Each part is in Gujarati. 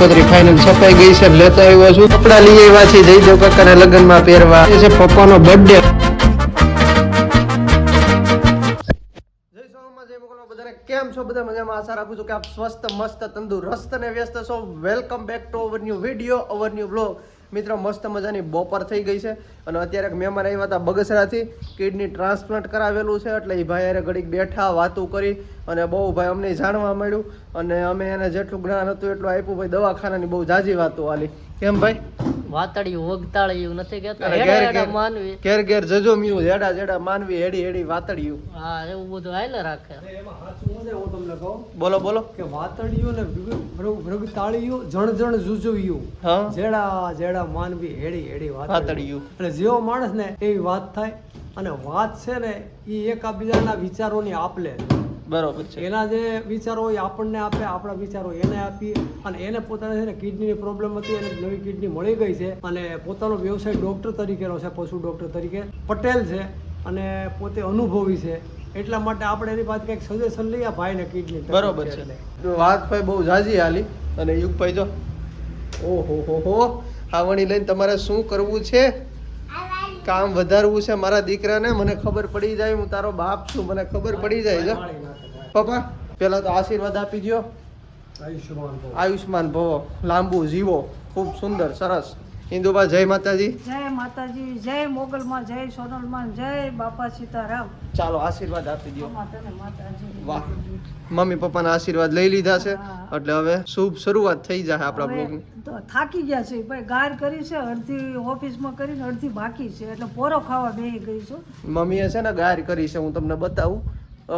કંકોત્રી ફાઇનલ છપાઈ ગઈ છે. લેતો આવ્યો છું. કપડા લઈ આવ્યા છે. જયદેવ કાકાના લગ્નમાં પહેરવા. એ છે પપ્પાનો બર્થડે કેમ છો? બધા મજામાં? આશા રાખું છું કે આપ સ્વસ્થ, મસ્ત, તંદુરસ્ત અને વ્યસ્ત છો. Welcome back to our new video our new blog મિત્રો, મસ્ત મજાની બપોર થઈ ગઈ છે અને અત્યારે એક મહેમાન આવ્યા હતા બગસરાથી. કિડની ટ્રાન્સપ્લાન્ટ કરાવેલું છે એટલે એ ભાઈ અરે ઘડીક બેઠા, વાતું કરી અને બહુ ભાઈ અમને જાણવા મળ્યું અને અમે એને જેટલું જ્ઞાન હતું એટલું આપ્યું. ભાઈ, દવાખાનાની બહુ જાજી વાતો આલી કેમ ભાઈ? વાતડિયું વગતાળિયું નથી કેતા હેડા ઘેર હેડા ઘેર માનવી. ઘેર ઘેર જજો મ્યુ જેડા જેડા માનવી હેડી હેડી વાતડિયું. હા એવું બધું હાલે રાખે. એમાં સાચું હું તમને કહું. બોલો બોલો. કે વાતડિયું ને વૃગ- વૃગ- જણ જણ જુજુયું હા. જેડા જેડા માનવી હેડી હેડી વાતડિયું. એટલે અને જેવો માણસ ને એવી વાત થાય અને વાત છે ને એ એકાબીજાના વિચારોની આપલે. બરોબર છે. એના જે વિચારો હોય એ આપણને આપે આપણા વિચારો એને આપી અને એને પોતાને છે ને કિડનીની પ્રોબ્લેમ હતી એને નવી કિડની મળી ગઈ છે અને પોતાનો વ્યવસાય ડૉક્ટર તરીકેનો છે પશુ ડૉક્ટર તરીકે. પટેલ છે અને પોતે અનુભવી છે. એટલા માટે આપણે એની પાસે કંઈક સજેશન લઈએ ભાઈને કિડની બરોબર છે વાત ભાઈ બહુ જાજી હાલી અને યુગભાઈ જો. ઓહો હો હો આવણી વણી લઈને તમારે શું કરવું છે? કામ વધારવું છે મારા દીકરાને મને ખબર પડી જાય હું તારો બાપ છું મને ખબર પડી જાય જો. પપ્પા પેલા તો આશીર્વાદ આપી દો આયુષ્માન ભવો. લાંબુ જીવો ખૂબ સુંદર સરસ. ઇન્દુબા જય માતાજી. જય માતાજી જય મોગલમાં જય સોનલમાં જય બાપા સીતારામ. ચાલો આશીર્વાદ આપી દો માતાજી. વાહ. મમ્મી પપ્પાના આશીર્વાદ લઈ લીધા છે. એટલે હવે શુભ શરૂઆત થઈ જાય આપણા બ્લોગની તો થાકી ગયા છે. ભાઈ ગાર કરી છે અડધી ઓફિસમાં કરીને અડધી બાકી છે. એટલે પોરો ખાવા બેસી ગઈ છું. મમ્મીએ છે ને ગાયર કરી છે હું તમને બતાવું.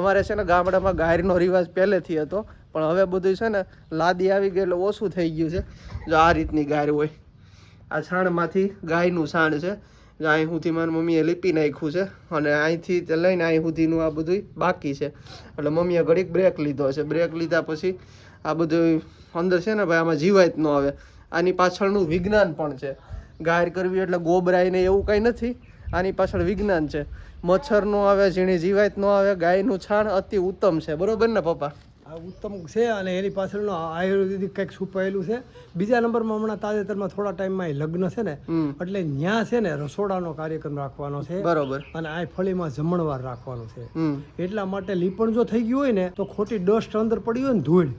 અમારે છે ને ગામડામાં ગાયરનો રિવાજ પહેલેથી હતો પણ હવે બધું છે ને લાદી આવી ગઈ એટલે ઓછું થઈ ગયું છે. જો આ રીતની ગાયર હોય. આ છાણમાંથી ગાયનું છાણ છે. જો અહીં સુધી મારી મમ્મીએ લીપી નાખ્યું છે અને અહીંથી લઈને અહીં સુધીનું આ બધું બાકી છે. એટલે મમ્મીએ ઘડીક બ્રેક લીધો છે. બ્રેક લીધા પછી આ બધું અંદર છે ને ભાઈ, આમાં જીવાય જ ન આવે. આની પાછળનું વિજ્ઞાન પણ છે. ગાયર કરવી એટલે ગોબરાઈને એવું કંઈ નથી. આની પાછળ વિજ્ઞાન છે. મચ્છર નો આવે ઝીણી જીવાત નો આવે ગાયનું છાણ અતિ ઉત્તમ છે. બરોબર ને પપ્પા? આ ઉત્તમ છે અને એની પાછળનું આયુર્વેદિક કંઈક છુપાયેલું છે. બીજા નંબરમાં હમણાં તાજેતરમાં થોડા ટાઈમમાં એ લગ્ન છે ને એટલે ત્યાં છે ને રસોડાનો કાર્યક્રમ રાખવાનો છે. બરોબર. અને આ ફળીમાં જમણવાર રાખવાનો છે. એટલા માટે લીપણ જો થઈ ગયું હોય ને તો ખોટી ડસ્ટ અંદર પડી હોય ને ધૂળ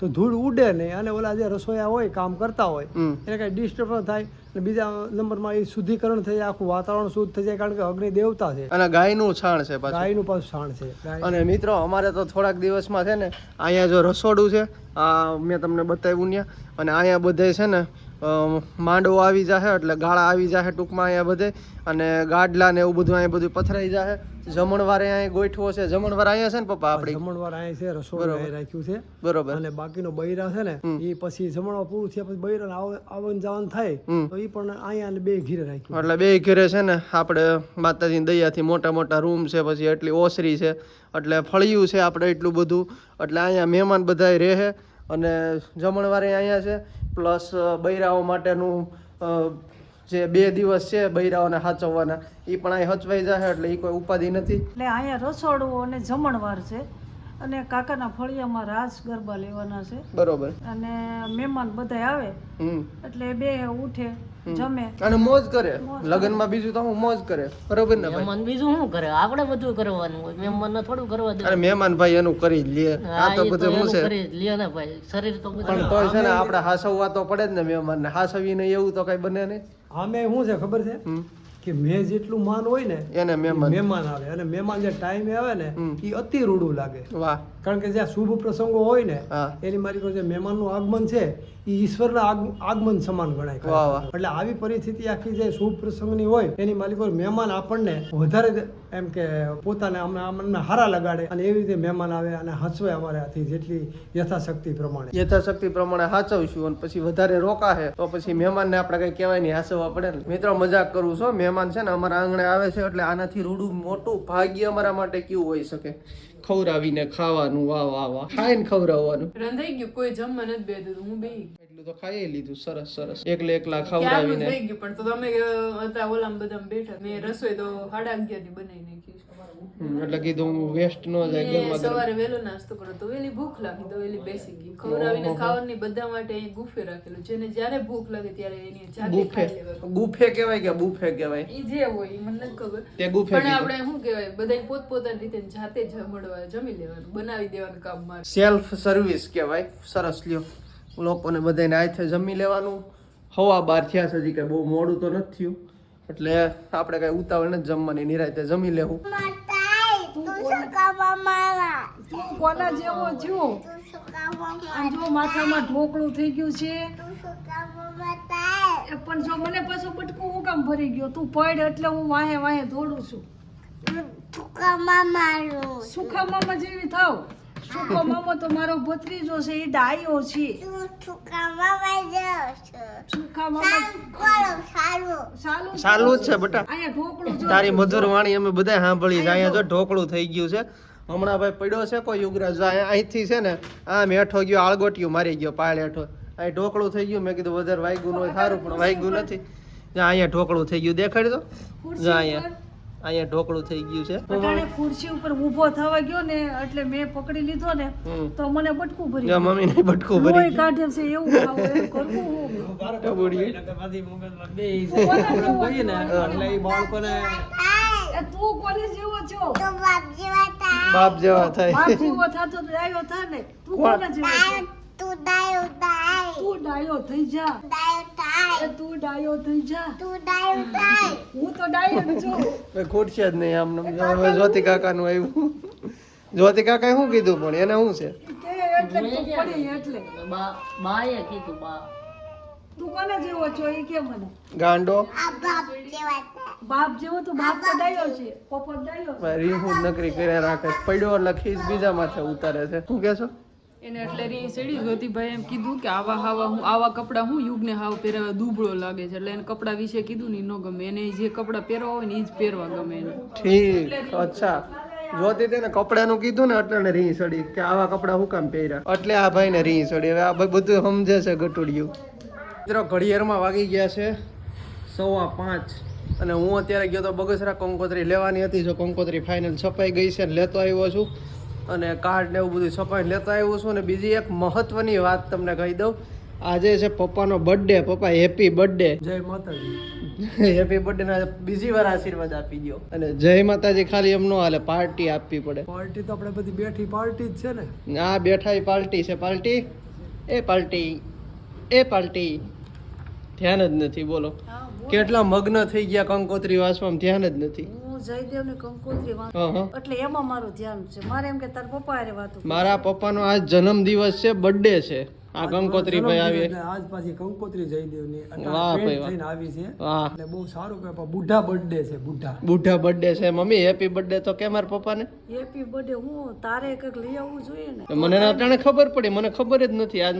તો ધૂળ ઉડે નહીં અને ઓલા જે રસોયા હોય કામ કરતા હોય એને કાંઈ ડિસ્ટર્બ ન થાય. અને બીજા નંબરમાં એ શુદ્ધિકરણ થઈ જાય આખું વાતાવરણ શુદ્ધ થઈ જાય કારણ કે અગ્નિ દેવતા છે. અને ગાયનું છાણ છે પાછું. ગાયનું પણ છાણ છે અને મિત્રો અમારે તો થોડાક દિવસમાં છે ને અહીંયા જો રસોડું છે આ મેં તમને બતાવ્યું ત્યાં અને અહીંયા બધે છે ને માંડવો આવી જાહે એટલે ગાળા આવી જાહે ટૂંકમાં અહીંયા બધે અને ગાડલા ને એવું બધું અહીંયા બધું પથરાઈ જાહે. જમણવારે અહીંયા ગોઠવો છે જમણવાર અહીંયા છે ને પપ્પા આપણે જમણવાર અહીંયા છે રસોડું રાખ્યું છે. બરોબર. અને બાકીનો બૈરા છે ને એ પછી જમણવાર પૂરું થયા પછી બૈરા આવન જાવન થાય તો એ પણ અહીંયા બે ઘીરે રાખ્યું. એટલે બે ઘીરે છે ને આપણે માતાજીની દયાથી મોટા મોટા રૂમ છે પછી એટલી ઓસરી છે એટલે ફળિયું છે આપણે એટલું બધું. એટલે અહીંયા મહેમાન બધાય રહે અને જમણવારે અહીંયા છે પ્લસ બૈરાઓ માટેનું જે બે દિવસ છે બૈરાઓને સાચવવાના એ પણ અહીં હચવાઈ જાય એટલે એ કોઈ ઉપાધિ નથી. એટલે અહીંયા રસોડું અને જમણવાર છે અને કાકાના ફળિયામાં રાસ ગરબા લેવાના છે. બરોબર. અને મહેમાન બધા આવે એટલે બે ઉઠે. જમે. અને મોજ કરે. લગ્નમાં બીજું તો હું મોજ કરે. બરોબર ને ભાઈ? મહેમાન બીજું શું કરે? આપણે બધું કરવાનું હોય. મહેમાન ને થોડું કરવા દે અને મહેમાન ભાઈ એનું કરી જ લે. આ તો બધું શું છે કરી લે ને ભાઈ. શરીર તો બધું પણ તો છે ને આપણે હાસવવા તો પડે જ ને મહેમાનને. હાસવી નહીં એવું તો કઈ બને નહીં. મેં શું છે ખબર છે? કે મેં જેટલું માન હોય ને એને મહેમાન. મહેમાન આવે. અને મહેમાન જે ટાઈમે આવે ને એ અતિ રૂડું લાગે. વાહ. કારણ કે જ્યાં શુભ પ્રસંગો હોય ને એની મારી પાસે જે મહેમાનનું આગમન છે એ ઈશ્વરના આગમન સમાન ગણાય. એટલે આવી પરિસ્થિતિ આખી જે શુભ પ્રસંગની હોય એની માલિકો મહેમાન આપણને વધારે એમ કે પોતાને આમને હારા લગાડે અને એવી રીતે મહેમાન આવે અને હસવે આથી જેટલી યથાશક્તિ પ્રમાણે. યથાશક્તિ પ્રમાણે હાચવશું અને પછી વધારે રોકાશે તો પછી મહેમાનને આપણે કઈ કહેવાય નહીં હાચવવા પડે ને. મિત્રો મજાક કરું છું મહેમાન છે ને અમારા આંગણે આવે છે એટલે આનાથી રૂડું મોટું ભાગ્ય અમારા માટે કેવું હોઈ શકે? ખવડાવીને ખાવાનું વાહ વાહ વાહ. ખાઈને ખવડાવવાનું. રંધાઈ ગયું કોઈ જમવા નથી દીધું હું બે એટલું તો ખાઈ લીધું સરસ સરસ. એકલે એકલા ખવડાવીને થઈ ગયું? પણ તો તમે હતા ઓલામ બધા બેઠા મેં રસોઈ તો સાડા અગિયારની બનાવી નાખી એટલે કીધું વેસ્ટ ન જાય મેં ગરમા સવારે વહેલો નાસ્તો કરો તો વેલી ભૂખ લાગી તો વેલી બેસી ગઈ. ખવડાવીને ખાવાની બધા માટે અહીં ગુફે રાખેલું જેને જ્યારે ભૂખ લાગે ત્યારે એની જાતે ખાઈ બુફે કહેવાય કે બુફે કહેવાય? ઈ જે હોય ઈ મને નથી ખબર. તે ગુફે પણ આપણે શું કહેવાય બધા પોતપોતાની રીતે જાતે જમડવા જમી લેવાનું બનાવી દેવાનું કામ મારે. સેલ્ફ સર્વિસ કહેવાય. સરસ લ્યો. લોકોને બધાને આથે જમી લેવાનું. હવા બાર થયા છે હજી કઈ બહુ મોડું તો નથી થયું. એટલે આપણે કઈ ઉતાવળ નથી જમવાની નિરાયતે જમી લેવું. કોના જેવો છો? આમ જો માથામાં ઢોકળું થઈ ગયું છે. પણ જો મને પાછો બટકું હું કામ ભરી ગયો. તું પડ એટલે હું વાહે વાહે દોડું છું. સુખા મામા જેવી થાવ. સુખો મામા તો મારો ભત્રીજો છે એ ડાયો છે. સાલું સાલું છે. બેટા. અહીંયા ઢોકળું જો. તારી મધુર વાણી અમે બધા સાંભળી છે અહીંયા જો ઢોકળું થઈ ગયું છે. હમણાં ભાઈ પડ્યો છે કોઈ યુગરાજ અહીંથી છે ને આમ હેઠો ગયો આળગોટિયું મારી ગયો પાળ હેઠો. અહીં ઢોકળું થઈ ગયું. મેં કીધું વધારે વાગ્યું ન હોય સારું પણ વાગ્યું નથી. અહીંયા ઢોકળું થઈ ગયું. દેખાડી દો. જો અહીંયા. અહીંયા ઢોકળું થઈ ગયું છે. અટાણે ખુરશી ઉપર ઊભો થવા ગયો ને એટલે મેં પકડી લીધો ને તો મને બટકું ભરી જો મમ્મી ને બટકું ભરી લોહી કાઢે છે એવું કરવું હું? મગજમાં બે આપણે ને એટલે એ બાળકોને તું કોને જેવો છો? બાપ જેવા થાય. બાપ જેવો થાતો તો ડાયો થા ને. તું કોને જેવો છો? તું ડાયો થઈ જા. એ તું ડાયો થઈ જા. હું. તો ડાયો છું. કઈ ખૂટશે જ નહીં આમ નમ. હવે જ્યોતિ કાકાનું આવ્યું. જ્યોતિ કાકાએ શું કીધું પણ એને શું છે? એટલે પડી એટલે. બા બાએ કીધું બા. તું કોને જેવો છો એ કે મને? ગાંડો? બાપ જેવો તો બાપ તો ડાયો છે. પોપટ ડાયો રીહું નકરી કર્યા રાખે પડ્યો લખી બીજા માથે ઉતારે છે. શું કહેશો? એને એટલે રી સેડી ભાઈ એમ કીધું કે આવા હાવા હું આવા કપડાં હું યુગને હાવ પહેરાવા દુબળો લાગે છે. એટલે એને કપડાં વિશે કીધું ને ન ગમે. એને જે કપડાં પહેરવા હોય ને એ જ પહેરવા ગમે એને. ઠીક, અચ્છા. જોતી તેને કપડાનું કીધું ને એટલે રીહ સડી કે આવા કપડાં હું કામ પહેર્યા? એટલે આ ભાઈને રી સડી. હવે આ ભાઈ બધું સમજે છે ગટુડિયું. મિત્રો, ઘડિયાળમાં વાગી ગયા છે સવા પાંચ અને હું અત્યારે ગયો તો બગસરા કંકોત્રી લેવાની હતી. જો કંકોત્રી ફાઇનલ છપાઈ ગઈ છે ને લેતો આવ્યો છું. અને કાર્ડ ને એવું બધું છપાઈને લેતા આવ્યું છું અને બીજી એક મહત્વની વાત તમને કહી દઉં. આજે છે પપ્પાનો બર્થડે પપ્પા હેપી બર્થડે જય માતાજી. હેપી બર્થડે ના બીજી વાર આશીર્વાદ આપી દો અને જય માતાજી ખાલી એમ નો હાલે પાર્ટી આપવી પડે. પાર્ટી તો આપણે બધી બેઠી પાર્ટી જ છે ને. આ બેઠા એ પાર્ટી છે પાર્ટી એ પાર્ટી એ પાર્ટી ધ્યાન જ નથી બોલો. કેટલા મગ્ન થઈ ગયા કંકોત્રી વાસમાં ધ્યાન જ નથી. હું જયદેવ ને કંકોત્રી વાંચું એટલે એમાં મારું ધ્યાન છે. મારે એમ કે તાર પપ્પા હારે વાતો મારા પપ્પાનો આજ જન્મ દિવસ છે બર્થડે છે. આ કંકોત્રી ભાઈ આવી આજ પાછી કંકોત્રી જયદેવની. વાહ ભાઈ વાહ. થઈને આવી છે. વાહ. એટલે બહુ સારું કે બુઢા બર્થડે છે બુઢા. બુઢા બર્થડે છે. મમ્મી હેપી બર્થડે તો કે મારા પપ્પાને? હેપી બર્થડે હું તારે કંઈક લઈ આવવું જોઈએ ને? મને અટાણે ખબર પડી. મને ખબર જ નથી. આજ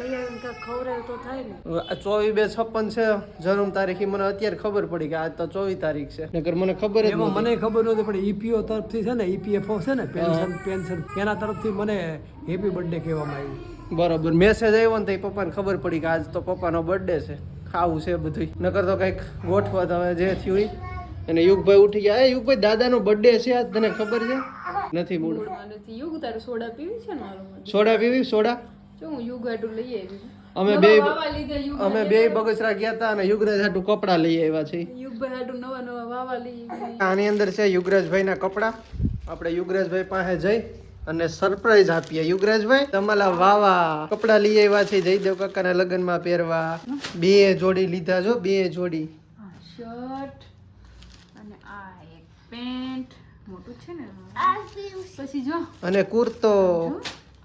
લઈ કંઈક ખવડાવે તો થાય ને. ચોવીસ બે છપ્પન છે. જન્મ તારીખ મને અત્યારે ખબર પડી કે આજ તો ચોવીસ તારીખ છે. નકર મને ખબર જ મને ખબર નહોતી પણ ઈપીઓ તરફથી છે ને ઈપીએફઓ છે ને પેન્શન પેન્શન એના તરફથી મને હેપી બર્થડે કહેવામાં આવ્યું. બરાબર મેસેજ આવ્યો ને તો એ પપ્પાને ખબર પડી કે આજ તો પપ્પાનો બર્થડે છે. ખાવું છે બધું નકર તો કંઈક ગોઠવા તો હવે જે થયું. અને યુગભાઈ ઉઠી ગયા. એ યુગભાઈ દાદાનો બર્થડે છે આજ તને ખબર છે? નથી નથી. યુગ તારે સોડા પીવી છે ને સોડા પીવી? સોડા? જો હું યુગ હાટું લઈ આવી અમે બે અમે બે બગસરા ગયા હતા અને યુગરાજ હાટું કપડાં લઈ આવ્યા છે. યુગભાઈ હાટું નવા નવા વાવા લઈ આની અંદર છે યુગરાજભાઈના કપડાં. આપણે યુગરાજભાઈ પાસે જઈ અને સરપ્રાઈઝ આપીએ. યુગરાજભાઈ તમારા વાવા કપડાં લઈ આવ્યા છે જયદેવ કાકાના લગ્નમાં પહેરવા. બે જોડી લીધા જો બે જોડી. શર્ટ અને આ એક પેન્ટ. મોટું છે ને? પછી જો. અને કુર્તો.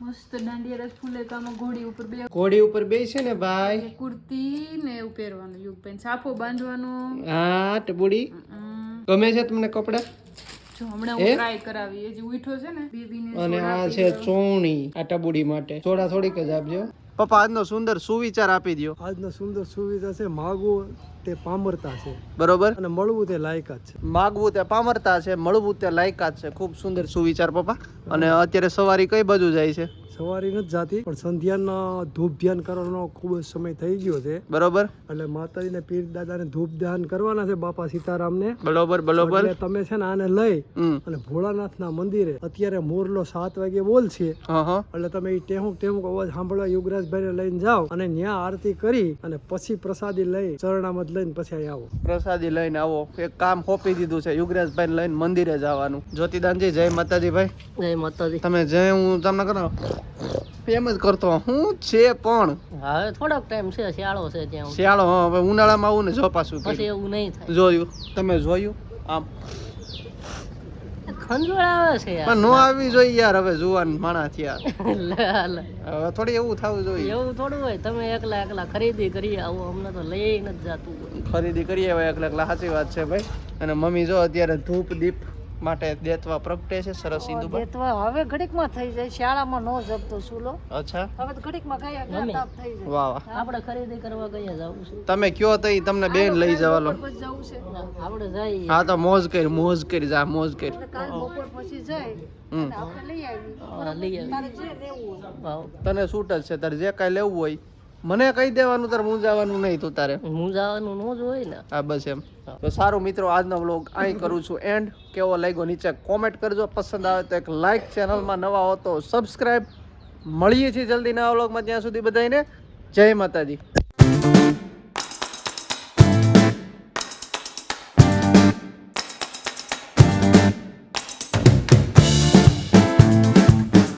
મસ્ત દાંડિયા ફૂલેકામાં ઘોડી ઉપર બે ઘોડી ઉપર બે છે ને ભાઈ. કુર્તી ને એવું પહેરવાનું યુગ પેન સાફો બાંધવાનો. હા ટબુડી ગમે છે તમને કપડા? જો હમણાં હું ટ્રાય કરાવી. એ જે ઉઠો છે ને બેબીને અને આ છે ચોણી આ ટબુડી માટે. થોડા થોડીક જ આપજો. પપ્પા આજનો સુંદર સુવિચાર આપી દો આજનો સુંદર સુવિધા છે માગો તે પામરતા છે. બરોબર? અને મળવું તે લાયકાત છે. માગવું તે પામરતા છે મળવું તે લાયકાત છે. ખૂબ સુંદર સુવિચાર પપ્પા. અને અત્યારે સવારી કઈ બાજુ જાય છે? સવારી નથી જાતી પણ સંધ્યાના ધૂપ ધ્યાન કરવાનો ખૂબ જ સમય થઈ ગયો છે. બરોબર? એટલે માતાજીને પીર દાદાને ધૂપ ધ્યાન કરવાના છે બાપા સીતારામને. બરોબર બરોબર. તમે છે ને આને લઈ અને અને ભોળાનાથના મંદિરે અત્યારે મોરલો સાત વાગે હા હા. એટલે તમે એ ટેહુક ટેહુક અવાજ સાંભળવા યુગરાજભાઈને લઈને જાઓ અને ત્યાં આરતી કરી અને પછી પ્રસાદી લઈ ચરણામત લઈને પછી અહીં આવો. પ્રસાદી લઈને આવો. એક કામ સોંપી દીધું છે યુગરાજભાઈ લઈને મંદિરે જવાનું. જ્યોતિદાનજી જય માતાજી ભાઈ. જય માતાજી. તમે જય હું તમને કરો એમ જ કરતો હું છે પણ? હવે થોડોક ટાઈમ છે શિયાળો છે ત્યાં શિયાળો હા, હવે ઉનાળામાં આવું ને જો પાછું પછી એવું નહીં થાય. જોયું. તમે જોયું? આમ. ખંજવાળ આવે છે પણ નો આવી જોઈએ યાર હવે જુવાન માણા થયા. હવે થોડી એવું થવું જોઈએ. એવું થોડું હોય તમે એકલા એકલા ખરીદી કરી આવો અમને તો લઈ નથી જાતું ખરીદી કરીએ એકલા એકલા સાચી વાત છે ભાઈ. અને મમ્મી જો અત્યારે ધૂપ દીપ માટે દેતવા પ્રગટે છે સરસ સિંધુ દેતવા હવે ઘડીકમાં થઈ જાય શાળામાં નો જપતો સુલો. અચ્છા. હવે તો ઘડીકમાં ગયા ગયા તાપ થઈ જાય. વાહ વાહ. આપણે ખરીદી કરવા ગયા જાવું છે. તમે કયો તો તમને બેન લઈ જવાલો જવું છે. આપણે જઈએ. હા તો મોજ કરી મોજ કરી જા મોજ કરી. કાલ બપોર પછી જાય. હમ. આપણે લઈ આવી લઈ આવી તારે જે લેવું હોય. ભાવ તને છૂટ જ છે તારે જે કાંઈ લેવું હોય મને કહી દેવાનું તારે હું જવાનું નહીં તું તારે. હું જવાનું ન જ હોય ને. હા બસ એમ. તો સારું મિત્રો આજનો વ્લોગ અહીં કરું છું એન્ડ કેવો લાગ્યો નીચે કોમેન્ટ કરજો. પસંદ આવે તો એક લાઈક ચેનલમાં નવા હો તો સબસ્ક્રાઈબ મળીએ છીએ જલ્દી નવા વ્લોગમાં ત્યાં સુધી બધાને જય માતાજી.